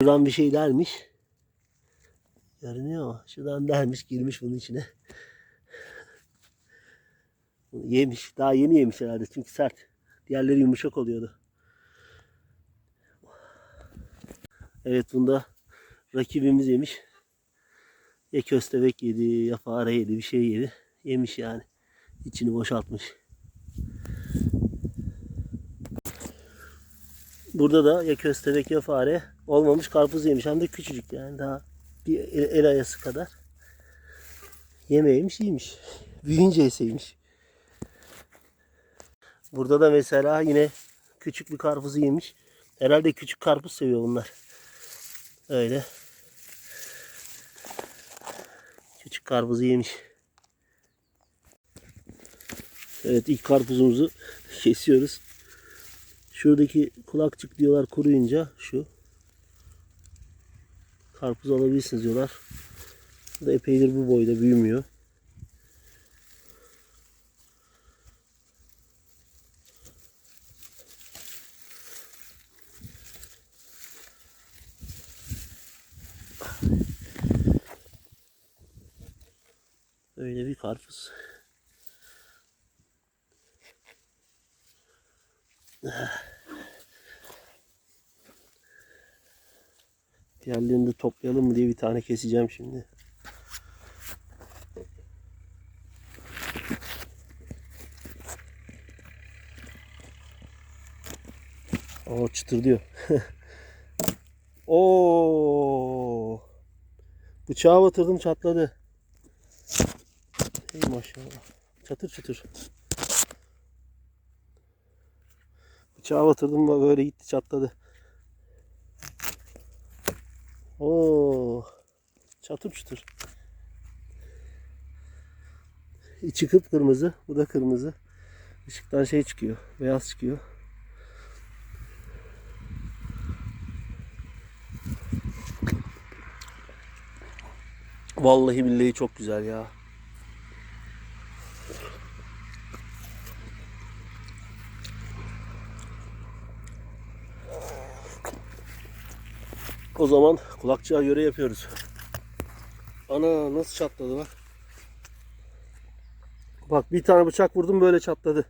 Şuradan bir şey dermiş. Görünüyor mu? Şuradan dermiş girmiş bunun içine. Yemiş. Daha yeni yemiş herhalde çünkü sert. Diğerleri yumuşak oluyordu. Evet bunda rakibimiz yemiş. Ya köstebek yedi ya fare yedi bir şey yedi. Yemiş yani. İçini boşaltmış. Burada da ya köstebek ya fare olmamış karpuz yemiş. Hem de küçücük yani daha bir el, el ayası kadar. Yemeğiymiş iyiymiş. Büyüyünce yeseymiş. Burada da mesela yine küçük bir karpuzu yemiş. Herhalde küçük karpuz seviyor bunlar. Öyle. Küçük karpuzu yemiş. Evet ilk karpuzumuzu kesiyoruz. Şuradaki kulakçık diyorlar kuruyunca şu karpuz alabilirsiniz diyorlar. Bu da epeydir bu boyda büyümüyor. Böyle bir karpuz. Diğerlerini de toplayalım mı diye bir tane keseceğim şimdi. Oo çıtır diyor. Oo. Bıçağı batırdım çatladı. Ey maşallah. Çatır çatır. Bıçağı batırdım böyle gitti çatladı. Oo. Çatır çatır. İçi kıpkırmızı, bu da kırmızı. Işıktan şey çıkıyor, beyaz çıkıyor. Vallahi billahi çok güzel ya. O zaman kulakçığa göre yapıyoruz. Ana nasıl çatladı bak. Bak bir tane bıçak vurdum böyle çatladı.